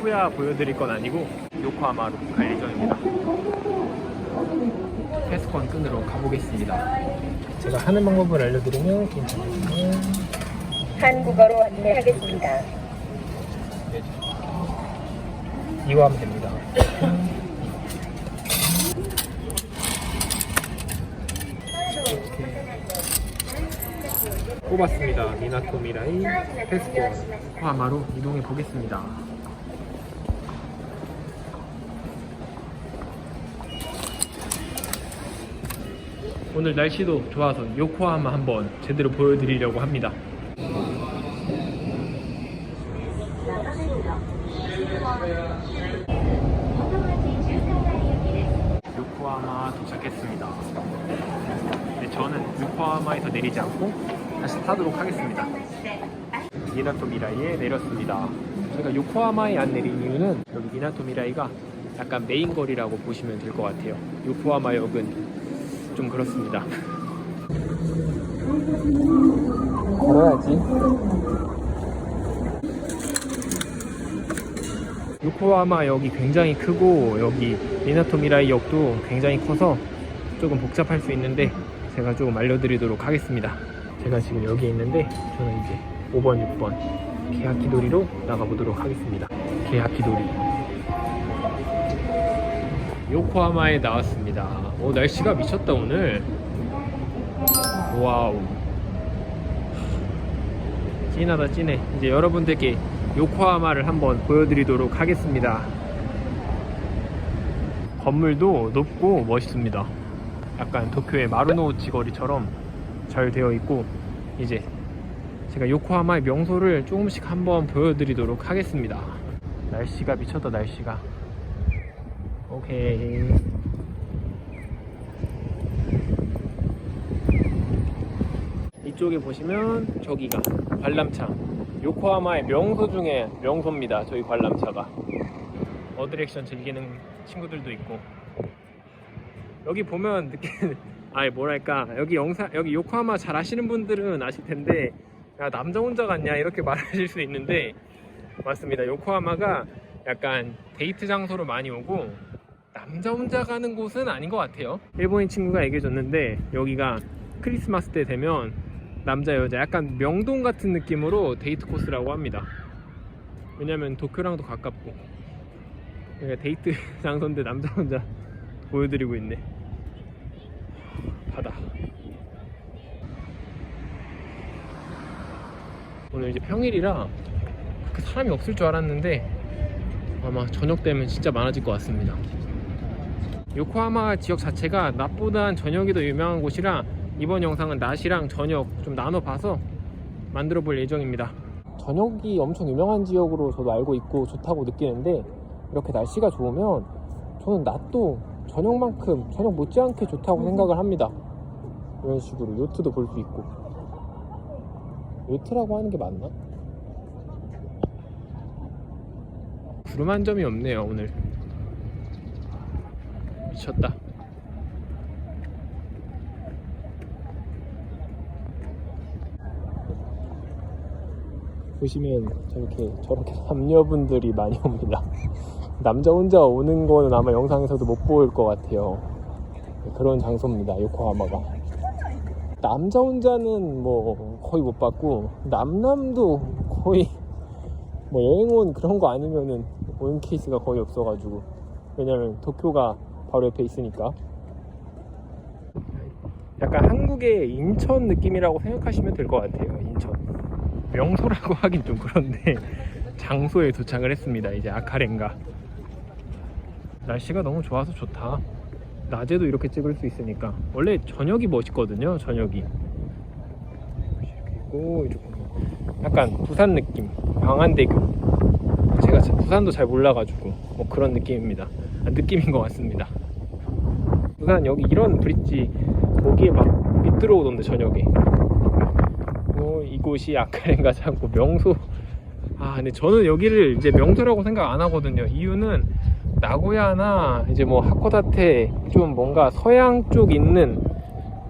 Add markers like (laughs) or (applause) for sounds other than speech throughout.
시부야 보여드릴 건 아니고 요코하마로 갈 예정입니다. 패스권 끈으로 가보겠습니다. 제가 하는 방법을 알려드리면 괜찮으시면 한국어로 안내하겠습니다. 이거 하면 됩니다. 이렇게 뽑았습니다. 미나토 미라이 패스권 요코하마로 이동해 보겠습니다. 오늘 날씨도 좋아서 요코하마 한번 제대로 보여드리려고 합니다. 요코하마 도착했습니다. 네, 저는 요코하마에서 내리지 않고 다시 타도록 하겠습니다. 미나토 미라이에 내렸습니다. 제가 요코하마에 안 내린 이유는 여기 미나토 미라이가 약간 메인 거리라고 보시면 될 것 같아요. 요코하마 역은 좀 그렇습니다. 걸어야지. 요코하마 역이 굉장히 크고 여기 미나토 미라이 역도 굉장히 커서 조금 복잡할 수 있는데 제가 조금 알려드리도록 하겠습니다. 제가 지금 여기 있는데 저는 이제 5번, 6번 게하키도리로 나가보도록 하겠습니다. 게하키도리. 요코하마에 나왔습니다. 오 날씨가 미쳤다 오늘. 와우. 찐하다 찐해. 이제 여러분들께 요코하마를 한번 보여드리도록 하겠습니다. 건물도 높고 멋있습니다. 약간 도쿄의 마루노우치 거리처럼 잘 되어 있고 이제 제가 요코하마의 명소를 조금씩 한번 보여드리도록 하겠습니다. 날씨가 미쳤다 날씨가. 오케이. 이쪽에 보시면 저기가 관람차. 요코하마의 명소 중에 명소입니다. 저희 관람차가. 어드렉션 즐기는 친구들도 있고. 여기 보면 느끼는 (laughs) 아니 뭐랄까. 여기 영상 여기 요코하마 잘 아시는 분들은 아실 텐데 야 남자 혼자 갔냐? 이렇게 (laughs) 말하실 수 있는데 맞습니다. 요코하마가 약간 데이트 장소로 많이 오고 남자 혼자 가는 곳은 아닌 것 같아요 일본인 친구가 얘기해 줬는데 여기가 크리스마스 때 되면 남자 여자 약간 명동 같은 느낌으로 데이트 코스라고 합니다. 왜냐면 도쿄랑도 가깝고 그러니까 데이트 (laughs) 장소인데 남자 혼자 보여드리고 있네. 바다. 오늘 이제 평일이라 그렇게 사람이 없을 줄 알았는데 아마 저녁 되면 진짜 많아질 것 같습니다. 요코하마 지역 자체가 낮보단 저녁이 더 유명한 곳이라 이번 영상은 낮이랑 저녁 좀 나눠봐서 만들어 볼 예정입니다. 저녁이 엄청 유명한 지역으로 저도 알고 있고 좋다고 느끼는데 이렇게 날씨가 좋으면 저는 낮도 저녁만큼 저녁 못지않게 좋다고 생각을 합니다. 이런 식으로 요트도 볼 수 있고 요트라고 하는 게 맞나? 구름 한 점이 없네요 오늘 미쳤다 보시면 저렇게 저렇게 (laughs) 남녀분들이 많이 옵니다. (laughs) 남자 혼자 오는 거는 아마 영상에서도 못볼것 같아요. 그런 장소입니다. 요코하마가. 남자 혼자는 뭐 거의 못 봤고 남남도 거의 뭐 여행 온 그런 거 아니면은 오는 케이스가 거의 없어가지고 왜냐면 도쿄가 바로 옆에 있으니까 약간 한국의 인천 느낌이라고 생각하시면 될 것 같아요. 인천. 명소라고 (laughs) 하긴 좀 그런데 장소에 도착을 했습니다. 이제 아카렌가. 날씨가 너무 좋아서 좋다. 낮에도 이렇게 찍을 수 있으니까 원래 저녁이 멋있거든요. 저녁이. 이렇게 약간 부산 느낌, 광안대교. 제가 자- 부산도 잘 몰라가지고 뭐 그런 느낌입니다. 아, 느낌인 것 같습니다. 부산 여기 이런 브릿지 거기에 막 밑들어 오던데 저녁에. 어, 이곳이 아카렌가 창고 명소. 아 근데 저는 여기를 이제 명소라고 생각 안 하거든요. 이유는 나고야나 이제 뭐 하코다테 좀 뭔가 서양 쪽 있는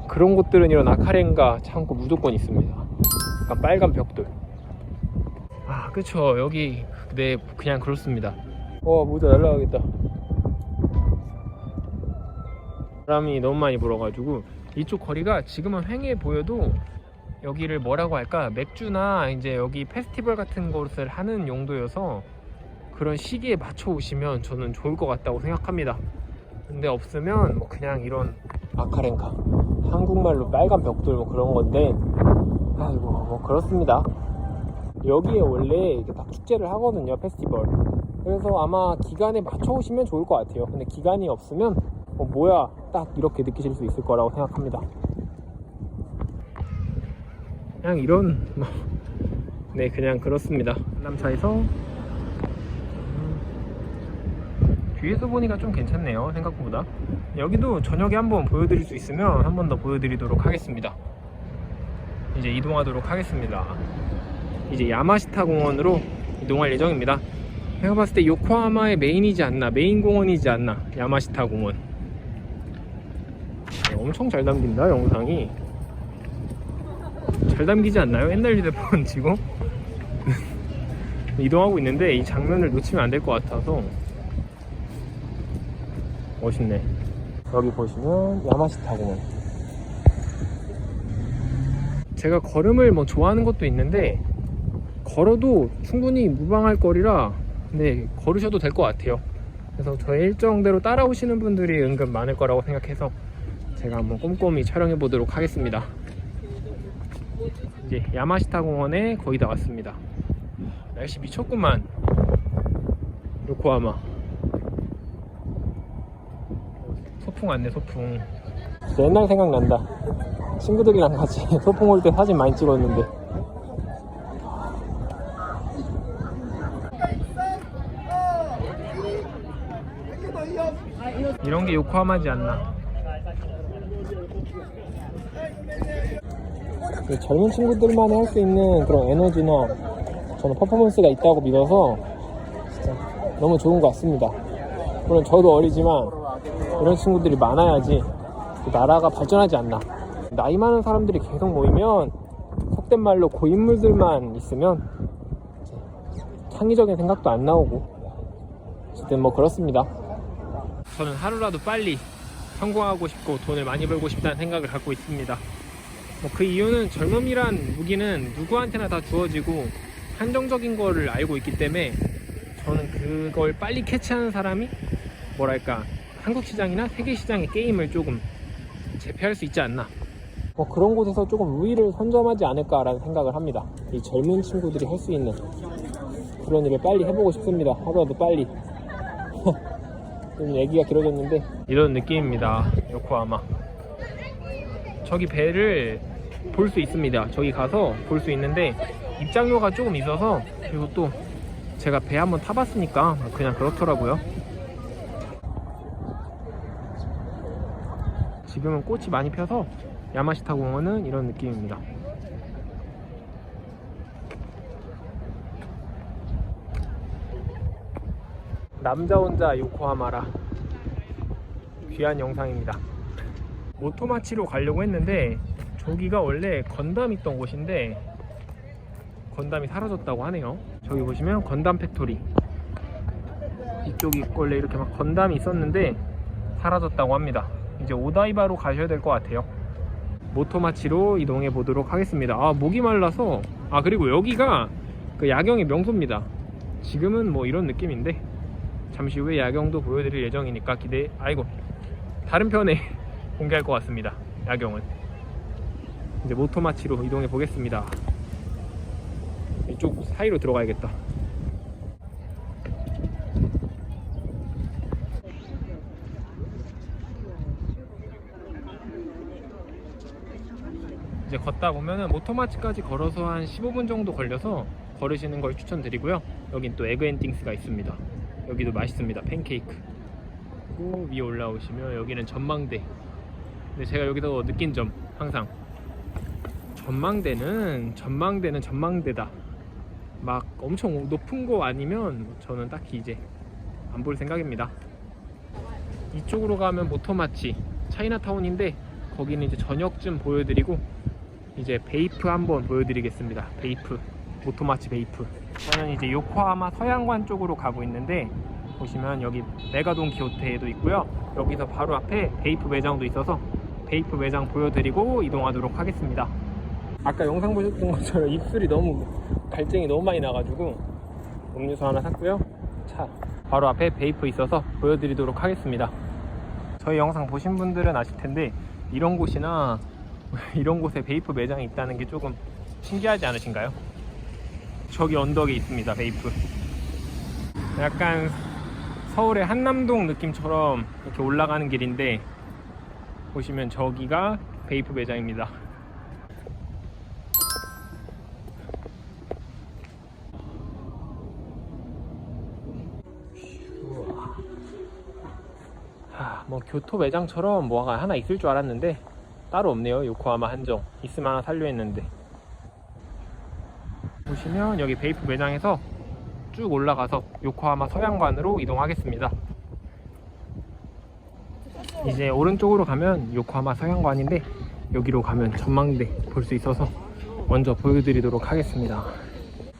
그런 곳들은 이런 아카렌가 창고 무조건 있습니다. 약간 빨간 벽돌. 아 그쵸. 여기 네 그냥 그렇습니다. 어 모자 날라가겠다 바람이 너무 많이 불어가지고 이쪽 거리가 지금은 횡해 보여도 여기를 뭐라고 할까? 맥주나 이제 여기 페스티벌 같은 것을 하는 용도여서 그런 시기에 맞춰 오시면 저는 좋을 것 같다고 생각합니다. 근데 없으면 뭐 그냥 이런 아카렌카 한국말로 빨간 벽돌 뭐 그런 건데 아이고 뭐 그렇습니다. 여기에 원래 이렇게 딱 축제를 하거든요 페스티벌. 그래서 아마 기간에 맞춰 오시면 좋을 것 같아요. 근데 기간이 없으면 어, 뭐야? 딱 이렇게 느끼실 수 있을 거라고 생각합니다. 그냥 이런 뭐, (laughs) 네 그냥 그렇습니다. 남차에서. 음, 뒤에서 보니까 좀 괜찮네요 생각보다. 여기도 저녁에 한번 보여드릴 수 있으면 한 번 더 보여드리도록 하겠습니다. 이제 이동하도록 하겠습니다. 이제 야마시타 공원으로 이동할 예정입니다. 제가 봤을 때 요코하마의 메인이지 않나 메인 공원이지 않나 야마시타 공원. 네, 엄청 잘 담긴다 영상이. 잘 담기지 않나요? 옛날 휴대폰 지금? (laughs) 이동하고 있는데 이 장면을 놓치면 안 될 것 같아서. 멋있네. 여기 보시면 야마시타 공원 제가 걸음을 뭐 좋아하는 것도 있는데 걸어도 충분히 무방할 거리라 네 걸으셔도 될 것 같아요. 그래서 저의 일정대로 따라오시는 분들이 은근 많을 거라고 생각해서 제가 한번 꼼꼼히 촬영해 보도록 하겠습니다. 이제 야마시타 공원에 거의 다 왔습니다. 날씨 미쳤구만. 요코하마. 소풍 왔네 소풍. 옛날 생각난다. 친구들이랑 같이 (laughs) 소풍 올 때 사진 많이 찍었는데. 이런 게 요코하마지 않나 젊은 친구들만이 할 수 있는 그런 에너지나 저는 퍼포먼스가 있다고 믿어서 진짜 너무 좋은 것 같습니다. 물론 저도 어리지만 이런 친구들이 많아야지 그 나라가 발전하지 않나. 나이 많은 사람들이 계속 모이면 속된 말로 고인물들만 있으면 창의적인 생각도 안 나오고 어쨌든 뭐 그렇습니다. 저는 하루라도 빨리 성공하고 싶고 돈을 많이 벌고 싶다는 생각을 갖고 있습니다. 뭐 그 이유는 젊음이란 무기는 누구한테나 다 주어지고 한정적인 거를 알고 있기 때문에 저는 그걸 빨리 캐치하는 사람이 뭐랄까 한국 시장이나 세계 시장의 게임을 조금 제패할 수 있지 않나. 뭐 그런 곳에서 조금 우위를 선점하지 않을까라는 생각을 합니다. 이 젊은 친구들이 할 수 있는 그런 일을 빨리 해보고 싶습니다. 하루라도 빨리. (laughs) 좀 얘기가 길어졌는데. 이런 느낌입니다. 요코하마. 저기 배를 볼 수 있습니다. 저기 가서 볼 수 있는데 입장료가 조금 있어서 그리고 또 제가 배 한번 타봤으니까 그냥 그렇더라고요. 지금은 꽃이 많이 펴서 야마시타 공원은 이런 느낌입니다. 남자 혼자 요코하마라 귀한 영상입니다. 모토마치로 가려고 했는데 저기가 원래 건담 있던 곳인데 건담이 사라졌다고 하네요. 저기 보시면 건담 팩토리. 이쪽이 원래 이렇게 막 건담이 있었는데 사라졌다고 합니다. 이제 오다이바로 가셔야 될 것 같아요. 모토마치로 이동해 보도록 하겠습니다. 아 목이 말라서. 아 그리고 여기가 그 야경의 명소입니다. 지금은 뭐 이런 느낌인데 잠시 후에 야경도 보여드릴 예정이니까 기대 아이고 다른 편에 (laughs) 공개할 것 같습니다. 야경은 이제 모토마치로 이동해 보겠습니다. 이쪽 사이로 들어가야겠다. 이제 걷다 보면은 모토마치까지 걸어서 한 15분 정도 걸려서 걸으시는 걸 추천드리고요. 여긴 또 에그엔띵스가 있습니다. 여기도 맛있습니다. 팬케이크. 그리고 위에 올라오시면 여기는 전망대. 근데 제가 여기서 느낀 점 항상 전망대는 전망대는 전망대다. 막 엄청 높은 거 아니면 저는 딱히 이제 안 볼 생각입니다. 이쪽으로 가면 모토마치 차이나타운인데 거기는 이제 저녁쯤 보여드리고 이제 베이프 한번 보여드리겠습니다. 베이프 오토마치 베이프. 저는 이제 요코하마 서양관 쪽으로 가고 있는데 보시면 여기 메가돈 기호테에도 있고요. 여기서 바로 앞에 베이프 매장도 있어서 베이프 매장 보여드리고 이동하도록 하겠습니다. 아까 영상 보셨던 것처럼 입술이 너무 갈증이 너무 많이 나가지고 음료수 하나 샀고요. 차 바로 앞에 베이프 있어서 보여드리도록 하겠습니다. 저희 영상 보신 분들은 아실 텐데 이런 곳이나 (laughs) 이런 곳에 베이프 매장이 있다는 게 조금 신기하지 않으신가요? 저기 언덕에 있습니다 베이프 약간 서울의 한남동 느낌처럼 이렇게 올라가는 길인데 보시면 저기가 베이프 매장입니다 뭐 교토 매장처럼 뭐가 하나 있을 줄 알았는데 따로 없네요. 요코하마 한정. 있으면 하나 살려 했는데. 보시면 여기 베이프 매장에서 쭉 올라가서 요코하마 서양관으로 이동하겠습니다. 이제 오른쪽으로 가면 요코하마 서양관인데 여기로 가면 전망대 볼 수 있어서 먼저 보여드리도록 하겠습니다.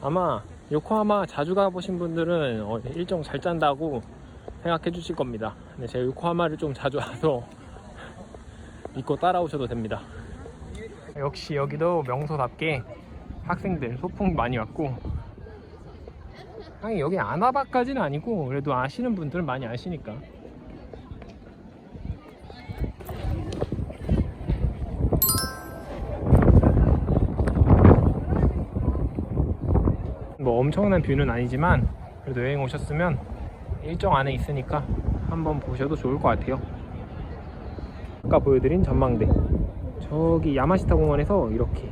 아마 요코하마 자주 가보신 분들은 어, 일정 잘 짠다고 생각해 주실 겁니다 근데 제가 요코하마를 좀 자주 와서 믿고 따라오셔도 됩니다. 역시 여기도 명소답게 학생들 소풍 많이 왔고 아니 여기 아나바까지는 아니고 그래도 아시는 분들은 많이 아시니까 뭐 엄청난 뷰는 아니지만 그래도 여행 오셨으면 일정 안에 있으니까 한번 보셔도 좋을 것 같아요. 아까 보여드린 전망대. 저기 야마시타 공원에서 이렇게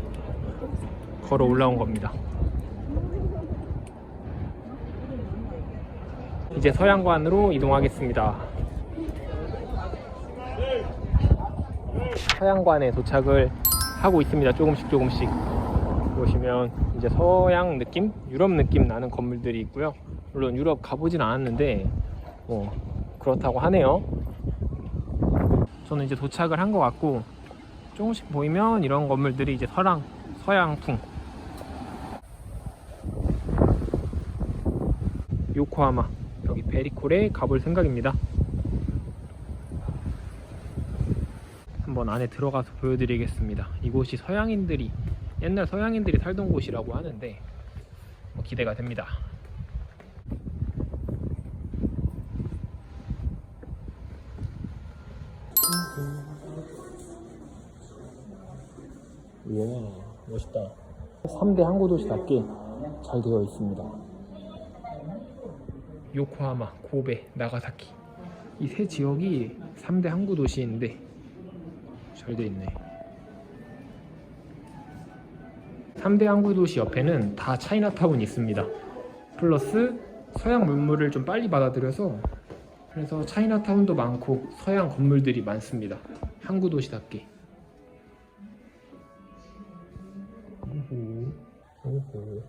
걸어 올라온 겁니다. 이제 서양관으로 이동하겠습니다. 서양관에 도착을 하고 있습니다. 조금씩 조금씩. 보시면 이제 서양 느낌 유럽 느낌 나는 건물들이 있고요 물론 유럽 가보진 않았는데 뭐 그렇다고 하네요 저는 이제 도착을 한 것 같고 조금씩 보이면 이런 건물들이 이제 서양 서양풍 요코하마 여기 베리콜에 가볼 생각입니다. 한번 안에 들어가서 보여드리겠습니다. 이곳이 서양인들이 옛날 서양인들이 살던 곳이라고 하는데 뭐 기대가 됩니다. 우와 멋있다. 3대 항구도시답게 잘 되어 있습니다. 요코하마, 고베, 나가사키. 이 세 지역이 3대 항구도시인데 잘 되어 있네. 3대 항구도시 옆에는 다 차이나타운이 있습니다. 플러스 서양 문물을 좀 빨리 받아들여서 그래서 차이나타운도 많고 서양 건물들이 많습니다. 항구도시답게 오호.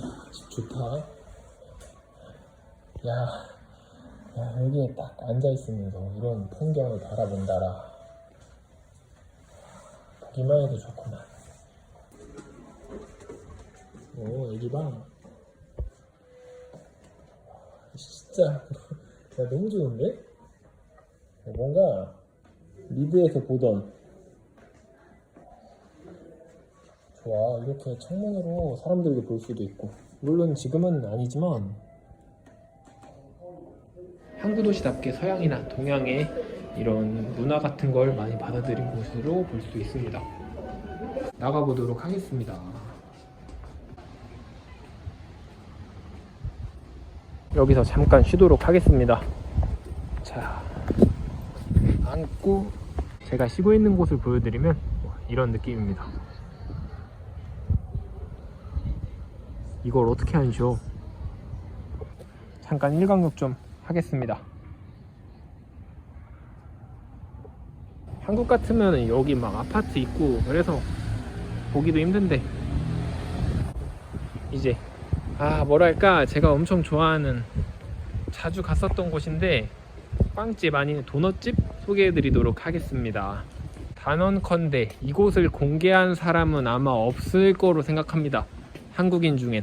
야, 집 좋다. 야, 야, 여기에 딱 앉아 있으면서 이런 풍경을 바라본다라. 보기만 해도 좋구만. 오, 여기 봐. 진짜, 야, 너무 좋은데? 뭔가 리드에서 보던 좋아. 이렇게 창문으로 사람들도 볼 수도 있고. 물론 지금은 아니지만. 항구도시답게 서양이나 동양의 이런 문화 같은 걸 많이 받아들인 곳으로 볼 수 있습니다. 나가보도록 하겠습니다. 여기서 잠깐 쉬도록 하겠습니다. 자 앉고 제가 쉬고 있는 곳을 보여드리면 이런 느낌입니다. 이걸 어떻게 앉죠? 잠깐 일광욕 좀 하겠습니다. 한국 같으면 여기 막 아파트 있고 그래서 보기도 힘든데 이제 아 뭐랄까 제가 엄청 좋아하는 자주 갔었던 곳인데 빵집 아닌 도넛집 소개해 드리도록 하겠습니다 단언컨대 이곳을 공개한 사람은 아마 없을 거로 생각합니다. 한국인 중엔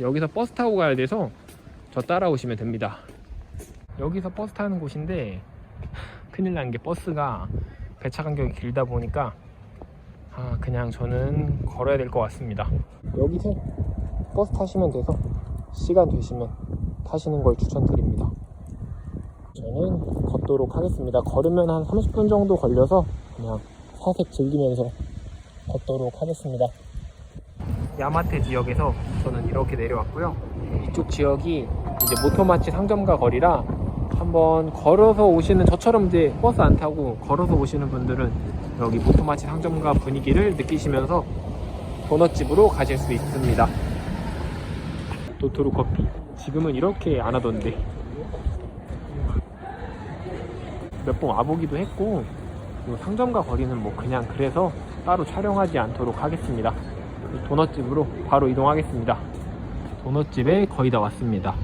여기서 버스 타고 가야 돼서 저 따라오시면 됩니다. 여기서 버스 타는 곳인데 (laughs) 큰일 난 게 버스가 배차 간격이 길다 보니까 아 그냥 저는 걸어야 될 것 같습니다. 여기서 버스 타시면 돼서 시간 되시면 타시는 걸 추천드립니다. 저는 걷도록 하겠습니다. 걸으면 한 30분 정도 걸려서 그냥 사색 즐기면서 걷도록 하겠습니다. 야마테 지역에서 저는 이렇게 내려왔고요. 이쪽 지역이 이제 모토마치 상점가 거리라 한번 걸어서 오시는 저처럼 이제 버스 안 타고 걸어서 오시는 분들은 여기 모토마치 상점가 분위기를 느끼시면서 도넛집으로 가실 수 있습니다. 도토루 커피. 지금은 이렇게 안 하던데. 몇 번 와보기도 했고, 요 상점가 거리는 뭐 그냥 그래서 따로 촬영하지 않도록 하겠습니다. 도넛집으로 바로 이동하겠습니다. 도넛집에 거의 다 왔습니다.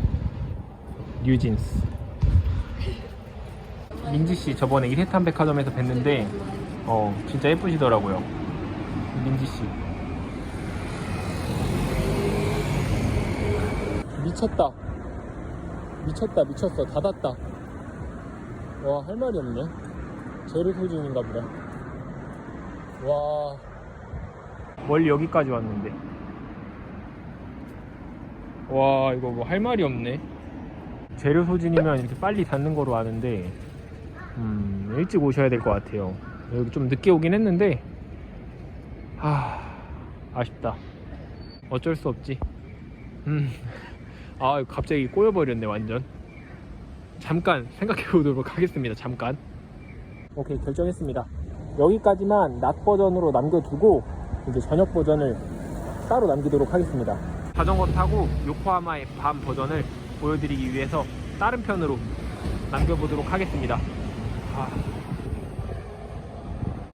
뉴진스. 민지 씨 저번에 이세탄 백화점에서 뵀는데, 어, 진짜 예쁘시더라고요. 민지 씨. 미쳤다. 미쳤다, 미쳤어. 닫았다. 와, 할 말이 없네. 제로 소진인가 보다. 와. 멀리 여기까지 왔는데. 와, 이거 뭐 할 말이 없네. 재료 소진이면 이렇게 빨리 닫는 거로 아는데, 음, 일찍 오셔야 될 것 같아요. 여기 좀 늦게 오긴 했는데, 하, 아쉽다. 어쩔 수 없지. 음. (laughs) 아 갑자기 꼬여버렸네 완전 잠깐 생각해 보도록 하겠습니다 잠깐 오케이 결정했습니다 여기까지만 낮 버전으로 남겨두고 이제 저녁 버전을 따로 남기도록 하겠습니다. 자전거 타고 요코하마의 밤 버전을 보여드리기 위해서 다른 편으로 남겨보도록 하겠습니다. 아,